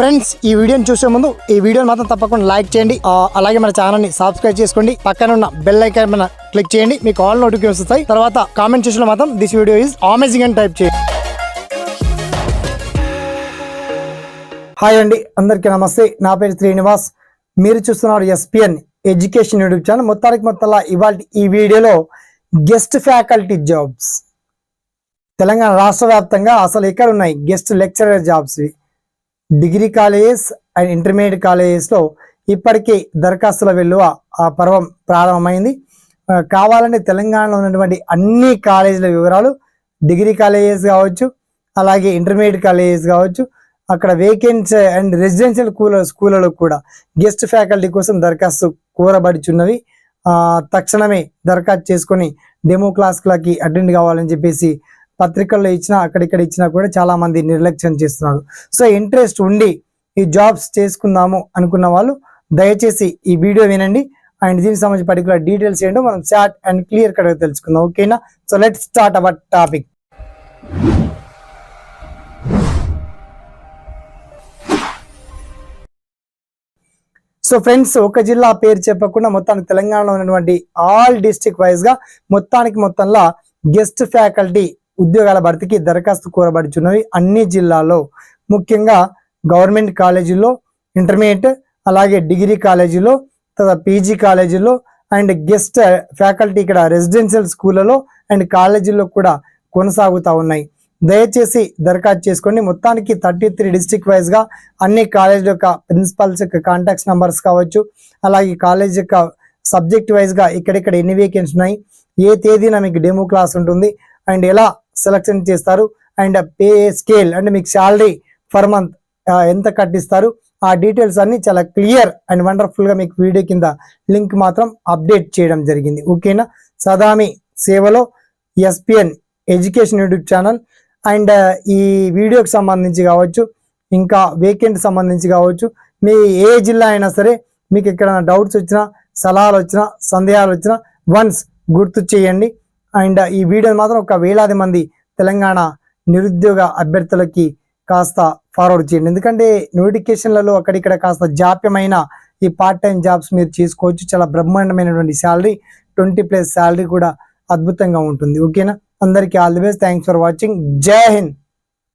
Friends ఈ వీడియోని చూసే ముందు ఈ వీడియోని మాత్రం తప్పకుండా లైక్ చేయండి. అలాగే మన ఛానల్ని సబ్స్క్రైబ్ చేసుకోండి. పక్కన ఉన్న బెల్ ఐకాన్ మన క్లిక్ చేయండి. మీకు ఆల్ నోటిఫికేషన్ వస్తాయి. తర్వాత కామెంట్ చేసిన మాత్రం దిస్ వీడియో ఈజ్ అమేజింగ్ అని టైప్ చేయండి. హాయ్ అండి అందరికీ నమస్తే. నా పేరు శ్రీనివాస్. మీరు చూస్తున్నారు ఎస్పిఎన్ ఎడ్యుకేషన్ యూట్యూబ్ ఛానల్ మొత్తానికి మొత్తంలో ఇవాళ ఈ వీడియోలో గెస్ట్ ఫ్యాకల్టీ జాబ్స్ తెలంగాణ రాష్ట్ర వ్యాప్తంగా అసలు ఎక్కడ ఉన్నాయి? గెస్ట్ లెక్చరర్ జాబ్స్ ఇవి. డిగ్రీ కాలేజెస్ అండ్ ఇంటర్మీడియట్ కాలేజెస్లో ఇప్పటికే దరఖాస్తుల వెలువ ఆ పర్వం ప్రారంభమైంది. కావాలంటే తెలంగాణలో ఉన్నటువంటి అన్ని కాలేజీల వివరాలు డిగ్రీ కాలేజెస్ కావచ్చు అలాగే ఇంటర్మీడియట్ కాలేజెస్ కావచ్చు అక్కడ వేకెన్స్ అండ్ రెసిడెన్షియల్ స్కూల్ స్కూళ్ళలో కూడా గెస్ట్ ఫ్యాకల్టీ కోసం దరఖాస్తు కోరబడుచున్నవి. తక్షణమే దరఖాస్తు చేసుకొని డెమో క్లాస్లకి అటెండ్ కావాలని చెప్పేసి పత్రికల్లో ఇచ్చినా అక్కడిక్కడ ఇచ్చినా కూడా చాలా మంది నిర్లక్ష్యం చేస్తున్నారు. సో ఇంట్రెస్ట్ ఉండి ఈ జాబ్స్ చేసుకుందాము అనుకున్న వాళ్ళు దయచేసి ఈ వీడియో వినండి. అండ్ దీనికి సంబంధించి పర్టికులర్ డీటెయిల్స్ ఏంటో మనం షార్ట్ అండ్ క్లియర్ కట్గా తెలుసుకుందాం. ఓకేనా? So let start our topic so friends ఒక జిల్లా పేరు చెప్పకుండా మొత్తానికి తెలంగాణలో ఉన్నటువంటి ఆల్ డిస్టిక్ వైజ్గా మొత్తానికి మొత్తంలో గెస్ట్ ఫ్యాకల్టీ ఉద్యోగాల భర్తీకి దరఖాస్తు కోరబడుచున్నవి అన్ని జిల్లాల్లో. ముఖ్యంగా గవర్నమెంట్ కాలేజీల్లో ఇంటర్మీడియట్ అలాగే డిగ్రీ కాలేజీలో తర్వాత పీజీ కాలేజీలో అండ్ గెస్ట్ ఫ్యాకల్టీ ఇక్కడ రెసిడెన్షియల్ స్కూళ్ళలో అండ్ కాలేజీల్లో కూడా కొనసాగుతూ ఉన్నాయి. దయచేసి దరఖాస్తు చేసుకోండి. మొత్తానికి థర్టీ త్రీ డిస్ట్రిక్ట్ వైజ్గా అన్ని కాలేజ్ యొక్క ప్రిన్సిపల్స్ యొక్క కాంటాక్ట్స్ నెంబర్స్ కావచ్చు అలాగే కాలేజ్ యొక్క సబ్జెక్ట్ వైజ్గా ఇక్కడిక్కడ ఎన్ని వేకెన్సీ ఉన్నాయి ఏ తేదీన మీకు డెమో క్లాస్ ఉంటుంది అండ్ ఎలా సెలక్షన్ చేస్తారు. అండ్ పే స్కేల్ అంటే మీకు శాలరీ ఫర్ మంత్ ఎంత కట్టిస్తారు. ఆ డీటెయిల్స్ అన్ని చాలా క్లియర్ అండ్ వండర్ఫుల్గా మీకు వీడియో కింద లింక్ మాత్రం అప్డేట్ చేయడం జరిగింది. ఓకేనా సదామి సేవలో SPN education YouTube channel and ఈ వీడియోకి సంబంధించి కావచ్చు ఇంకా వేకెంట్ సంబంధించి కావచ్చు మీ ఏ జిల్లా అయినా సరే మీకు ఎక్కడైనా డౌట్స్ వచ్చినా సలహాలు వచ్చినా సందేహాలు వచ్చినా వన్స్ గుర్తు చేయండి. అండ్ ఈ వీడియోని మాత్రం ఒక వేలాది మంది తెలంగాణ నిరుద్యోగ అభ్యర్థులకి కాస్త ఫార్వర్డ్ చేయండి. ఎందుకంటే నోటిఫికేషన్లలో అక్కడిక్కడ కాస్త జాప్యమైన ఈ పార్ట్ టైం జాబ్స్ మీరు చేసుకోవచ్చు. చాలా బ్రహ్మాండమైనటువంటి శాలరీ ట్వంటీ ప్లస్ శాలరీ కూడా అద్భుతంగా ఉంటుంది. ఓకేనా అందరికీ all the best thanks for watching జై హింద్